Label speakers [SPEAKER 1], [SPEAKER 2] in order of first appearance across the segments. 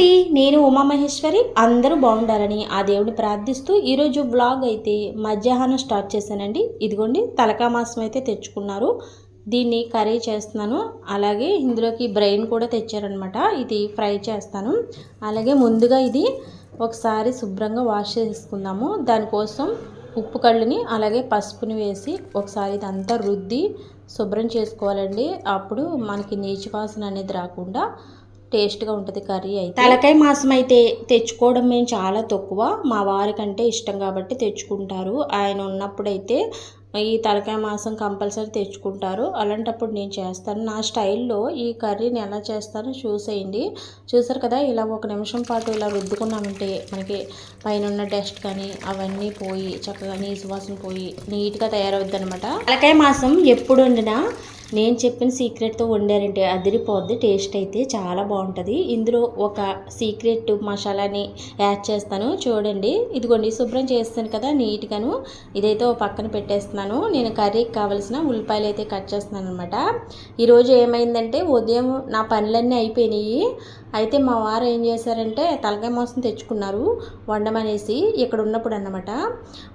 [SPEAKER 1] Hi అండి నేను ఉమామహేశ్వరి అందరూ బాగుండాలని ఆ దేవుడిని ప్రార్థిస్తూ ఈరోజు వ్లాగ్ అయితే మధ్యాహ్నం స్టార్ట్ చేశానండి. ఇదిగోండి తలకా మాసం అయితే తెచ్చుకున్నారు. దీన్ని కర్రీ చేస్తున్నాను. అలాగే ఇందులోకి బ్రెయిన్ కూడా తెచ్చారనమాట. ఇది ఫ్రై చేస్తాను. అలాగే ముందుగా ఇది ఒకసారి శుభ్రంగా వాష్ చేసుకుందాము. దానికోసం ఉప్పు కళ్ళుని అలాగే పసుపుని వేసి ఒకసారి ఇదంతా రుద్ది శుభ్రం చేసుకోవాలండి. అప్పుడు మనకి నీచు వాసన అనేది రాకుండా టేస్ట్గా ఉంటుంది కర్రీ అయితే. తలకాయ మాసం అయితే తెచ్చుకోవడం మేము చాలా తక్కువ. మా వారికంటే ఇష్టం కాబట్టి తెచ్చుకుంటారు. ఆయన ఉన్నప్పుడైతే ఈ తలకాయ మాంసం కంపల్సరీ తెచ్చుకుంటారు. అలాంటప్పుడు నేను చేస్తాను. నా స్టైల్లో ఈ కర్రీని ఎలా చేస్తానో చూసేయండి. చూసారు కదా ఇలా ఒక నిమిషం పాటు ఇలా రుద్దుకున్నామంటే మనకి పైన ఉన్న డస్ట్ కానీ అవన్నీ పోయి చక్కగా నీసు వాసన పోయి నీట్గా తయారవుద్ది అనమాట తలకాయ మాంసం ఎప్పుడు వండినా నేను చెప్పిన సీక్రెట్తో వండారంటే అదిరిపోద్ది టేస్ట్ అయితే చాలా బాగుంటుంది. ఇందులో ఒక సీక్రెట్ మసాలాని యాడ్ చేస్తాను. చూడండి. ఇదిగోండి శుభ్రం చేస్తాను కదా నీట్గాను. ఇదైతే ఓ పక్కన పెట్టేస్తున్నాను. నేను కర్రీకి కావలసిన ఉల్లిపాయలు అయితే కట్ చేస్తున్నాను అనమాట ఈరోజు ఏమైందంటే ఉదయం నా పనులన్నీ అయిపోయినాయి. అయితే మా వారు ఏం చేశారంటే తలకాయ మాంసం తెచ్చుకున్నారు వండమనేసి ఇక్కడ ఉన్నప్పుడు అనమాట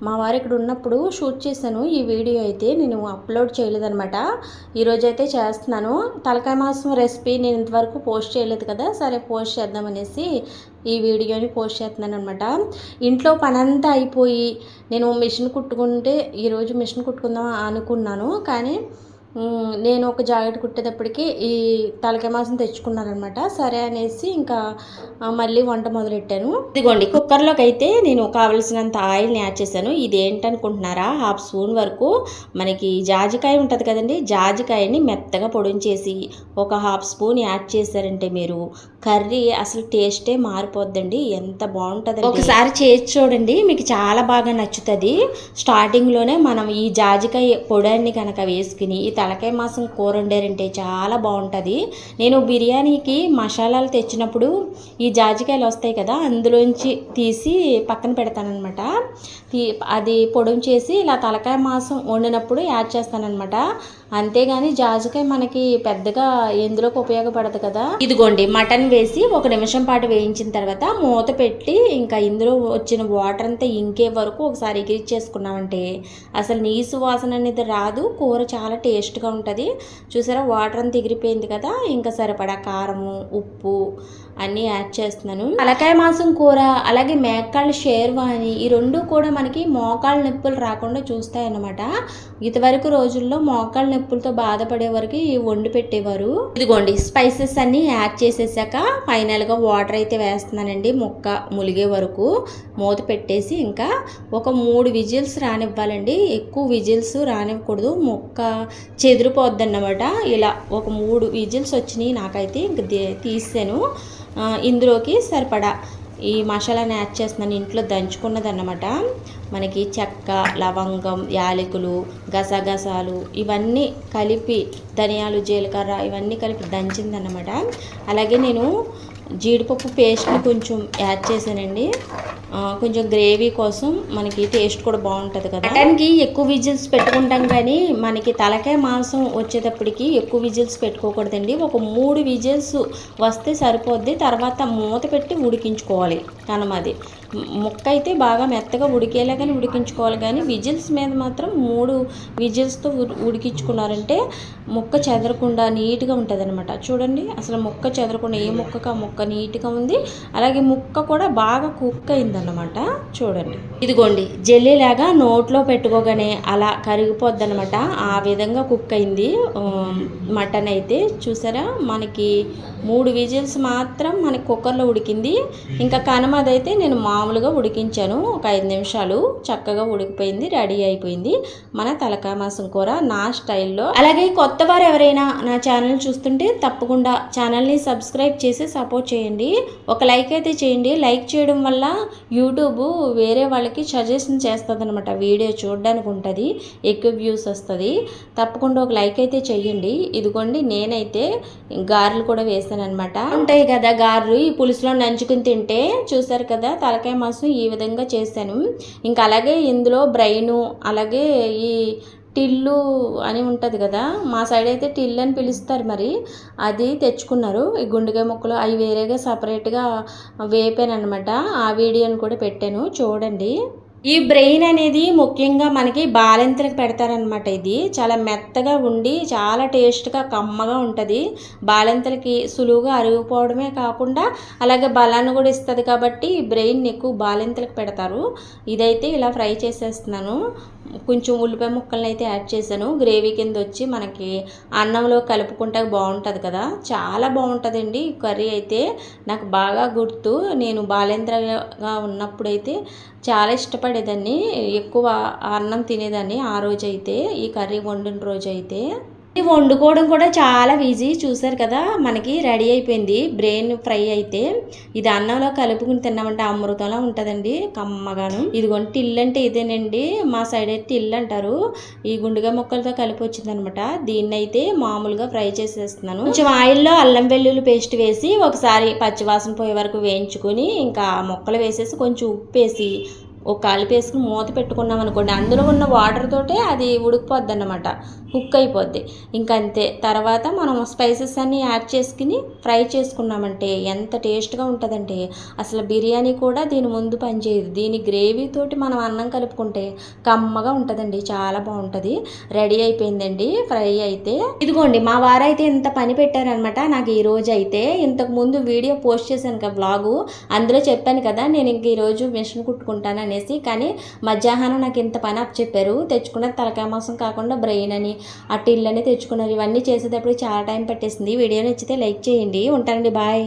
[SPEAKER 1] మా వారు ఇక్కడ ఉన్నప్పుడు షూట్ చేశాను. ఈ వీడియో అయితే నేను అప్లోడ్ చేయలేదన్నమాట. ఈరోజు అయితే చేస్తున్నాను. తలకాయ మాంసం రెసిపీ నేను ఇంతవరకు పోస్ట్ చేయలేదు కదా సరే పోస్ట్ చేద్దామనేసి ఈ వీడియోని పోస్ట్ చేస్తున్నాను అనమాట ఇంట్లో పనంతా అయిపోయి నేను మిషన్ కుట్టుకుంటే ఈరోజు మిషన్ కుట్టుకుందాం అనుకున్నాను. కానీ నేను ఒక జాకెట్ కుట్టేటప్పటికి ఈ తలకాయ మాంసం తెచ్చుకున్నాను అనమాట సరే అనేసి ఇంకా మళ్ళీ వంట మొదలెట్టాను. ఇదిగోండి కుక్కర్లోకి అయితే నేను కావలసినంత ఆయిల్ని యాడ్ చేశాను. ఇది ఏంటనుకుంటున్నారా హాఫ్ స్పూన్ వరకు మనకి జాజికాయ ఉంటుంది కదండి. జాజికాయని మెత్తగా పొడించేసి ఒక హాఫ్ స్పూన్ యాడ్ చేశారంటే మీరు కర్రీ అసలు టేస్టే మారిపోద్దండి. ఎంత బాగుంటుంది ఒకసారి చేసి చూడండి మీకు చాలా బాగా నచ్చుతుంది. స్టార్టింగ్లోనే మనం ఈ జాజికాయ పొడాన్ని కనుక వేసుకుని ఈ తలకాయ మాసం కూర వండారంటే చాలా బాగుంటుంది. నేను బిర్యానీకి మసాలాలు తెచ్చినప్పుడు ఈ జాజికాయలు వస్తాయి కదా అందులోంచి తీసి పక్కన పెడతానమాట అది పొడం చేసి ఇలా తలకాయ మాసం వండినప్పుడు యాడ్ చేస్తానన్నమాట. అంతేగాని జాజికాయ మనకి పెద్దగా ఎందులోకి ఉపయోగపడదు కదా. ఇదిగోండి మటన్ వేసి ఒక నిమిషం పాటు వేయించిన తర్వాత మూత పెట్టి ఇంకా ఇందులో వచ్చిన వాటర్ అంతా ఇంకే వరకు ఒకసారి ఎగిరిచ్చేసుకున్నామంటే అసలు నీసు వాసన అనేది రాదు కూర చాలా టేస్ట్ టేస్ట్గా ఉంటుంది. చూసారా? వాటర్ అంతా ఎగిరిపోయింది కదా? ఇంకా సరిపడా కారము ఉప్పు అన్నీ యాడ్ చేస్తున్నాను. అలకాయ మాంసం కూర అలాగే మేకాళ్ళ షేర్వాణి ఈ రెండు కూడా మనకి మోకాళ్ళ నొప్పులు రాకుండా చూస్తాయన్నమాట. ఇదివరకు రోజుల్లో మోకాళ్ళ నొప్పులతో బాధపడే వరకు వండి పెట్టేవారు. ఇదిగోండి స్పైసెస్ అన్నీ యాడ్ చేసేసాక ఫైనల్గా వాటర్ అయితే వేస్తున్నానండి. ముక్క ములిగే వరకు మూత పెట్టేసి ఇంకా ఒక మూడు విజిల్స్ రానివ్వాలండి. ఎక్కువ విజిల్స్ రానివ్వకూడదు. ముక్క చెదిరిపోద్దన్నమాట. ఇలా ఒక మూడు విజిల్స్ వచ్చినాయి నాకైతే ఇంక దే- తీసాను ఇందులోకి సరిపడా ఈ మసాలాని యాడ్ చేస్తున్నాను. ఇంట్లో దంచుకున్నది అన్నమాట మనకి చెక్క లవంగం యాలకులు గసగసాలు ఇవన్నీ కలిపి ధనియాలు జీలకర్ర ఇవన్నీ కలిపి దంచిందన్నమాట. అలాగే నేను జీడిపప్పు పేస్ట్ని కొంచెం యాడ్ చేశానండి. కొంచెం గ్రేవీ కోసం మనకి టేస్ట్ కూడా బాగుంటుంది కదా. మటన్కి ఎక్కువ విజిల్స్ పెట్టుకుంటాం కానీ మనకి తలకాయ మాంసం వచ్చేటప్పటికి ఎక్కువ విజిల్స్ పెట్టుకోకూడదండి. ఒక మూడు విజిల్స్ వస్తే సరిపోద్ది. తర్వాత మూత పెట్టి ఉడికించుకోవాలి కనమది ముక్క అయితే బాగా మెత్తగా ఉడికేలాగానే ఉడికించుకోవాలి. కానీ విజిల్స్ మీద మాత్రం మూడు విజిల్స్తో ఉడికించుకున్నారంటే ముక్క చెదరకుండా నీట్గా ఉంటుంది అనమాట చూడండి అసలు ముక్క చెదరకుండా ఏ ముక్కకు ఆ ముక్క నీట్గా ఉంది. అలాగే ముక్క కూడా బాగా కుక్ అయిందన్నమాట. చూడండి. ఇదిగోండి జెల్లీలాగా నోట్లో పెట్టుకోగానే అలా కరిగిపోద్ది అనమాట ఆ విధంగా కుక్ అయింది. మటన్ అయితే చూసారా మనకి మూడు విజిల్స్ మాత్రం మనకి కుక్కర్లో ఉడికింది. ఇంకా కనుమదైతే నేను మామూలుగా ఉడికించాను. ఒక ఐదు నిమిషాలు చక్కగా ఉడికిపోయింది రెడీ అయిపోయింది. మన తలకాయ మాసం కూర నా స్టైల్లో. అలాగే కొత్త వారు ఎవరైనా నా ఛానల్ చూస్తుంటే తప్పకుండా ఛానల్ని సబ్స్క్రైబ్ చేసి సపోర్ట్ చేయండి. ఒక లైక్ అయితే చేయండి. లైక్ చేయడం వల్ల యూట్యూబ్ వేరే వాళ్ళకి సజెషన్ చేస్తుంది అనమాట వీడియో చూడడానికి ఉంటుంది ఎక్కువ వ్యూస్ వస్తుంది. తప్పకుండా ఒక లైక్ అయితే చేయండి. ఇదిగోండి నేనైతే గారెలు కూడా వేసాను అనమాట ఉంటాయి కదా గారెలు ఈ పులుసులో నంచుకుని తింటే చూసారు కదా తలకాయ మాంసం ఈ విధంగా చేశాను. ఇంకా అలాగే ఇందులో బ్రెయిన్ అలాగే ఈ టిల్లు అని ఉంటుంది కదా మా సైడ్ అయితే టిల్లు అని పిలుస్తారు మరి అది తెచ్చుకున్నారు. ఈ గుండెకాయ ముక్కలు అవి వేరేగా సపరేట్గా వేపాను అనమాట ఆ వీడియోని కూడా పెట్టాను చూడండి. ఈ బ్రెయిన్ అనేది ముఖ్యంగా మనకి బాలింతలకు పెడతారనమాట ఇది. చాలా మెత్తగా ఉండి చాలా టేస్ట్గా కమ్మగా ఉంటుంది. బాలింతలకి సులువుగా అరిగిపోవడమే కాకుండా అలాగే బలాన్ని కూడా ఇస్తుంది కాబట్టి ఈ బ్రెయిన్ ఎక్కువ బాలింతలకు పెడతారు. ఇదైతే ఇలా ఫ్రై చేసేస్తున్నాను. కొంచెం ఉల్లిపాయ ముక్కల్ని అయితే యాడ్ చేశాను. గ్రేవీ కింద వచ్చి మనకి అన్నంలో కలుపుకుంటే బాగుంటుంది కదా. చాలా బాగుంటుందండి ఈ కర్రీ అయితే. నాకు బాగా గుర్తు. నేను బాలేంద్రగా ఉన్నప్పుడైతే చాలా ఇష్టపడేదాన్ని. ఎక్కువ అన్నం తినేదాన్ని ఆ రోజైతే. ఈ కర్రీ వండిన రోజైతే. వండుకోవడం కూడా చాలా ఈజీ చూసారు కదా మనకి రెడీ అయిపోయింది. బ్రెయిన్ ఫ్రై అయితే ఇది అన్నంలో కలుపుకుని తిన్నామంటే అమృతంలా ఉంటుందండి కమ్మగాను. ఇదిగోండి టిల్ అంటే ఇదేనండి. మా సైడ్ అయితే టిల్ అంటారు. ఈ గుండుగా ముక్కలతో కలిపి వచ్చిందనమాట. దీన్ని అయితే మామూలుగా ఫ్రై చేసేస్తున్నాను. కొంచెం ఆయిల్లో అల్లం వెల్లుల్లి పేస్ట్ వేసి ఒకసారి పచ్చివాసన పోయే వరకు వేయించుకొని ఇంకా ముక్కలు వేసేసి కొంచెం ఉప్పు వేసి ఒక కలిపి వేసుకుని మూత పెట్టుకున్నాం అనుకోండి అందులో ఉన్న వాటర్ తోటే అది ఉడికిపోద్ది అన్నమాట కుక్ అయిపోద్ది. ఇంకంతే. తర్వాత మనం స్పైసెస్ అన్నీ యాడ్ చేసుకుని ఫ్రై చేసుకున్నామంటే ఎంత టేస్ట్గా ఉంటుందంటే అసలు బిర్యానీ కూడా దీని ముందు పనిచేయదు. దీని గ్రేవీతోటి మనం అన్నం కలుపుకుంటే కమ్మగా ఉంటుందండి చాలా బాగుంటుంది. రెడీ అయిపోయిందండి ఫ్రై అయితే. ఇదిగోండి మా వారైతే ఇంత పని పెట్టారనమాట నాకు ఈరోజు అయితే ఇంతకుముందు వీడియో పోస్ట్ చేశాను కదా బ్లాగు అందులో చెప్పాను కదా నేను ఇంక ఈరోజు మిషన్ కుట్టుకుంటానని. అనేసి కానీ మధ్యాహ్నం నాకు ఇంత పని అప్ చెప్పారు. తెచ్చుకున్న తలకాయ మాంసం కాకుండా బ్రెయిన్ అని అట్టిల్లు అని తెచ్చుకున్నారు. ఇవన్నీ చేసేటప్పుడు చాలా టైం పట్టేసింది. వీడియో నచ్చితే లైక్ చేయండి. ఉంటానండి. బాయ్.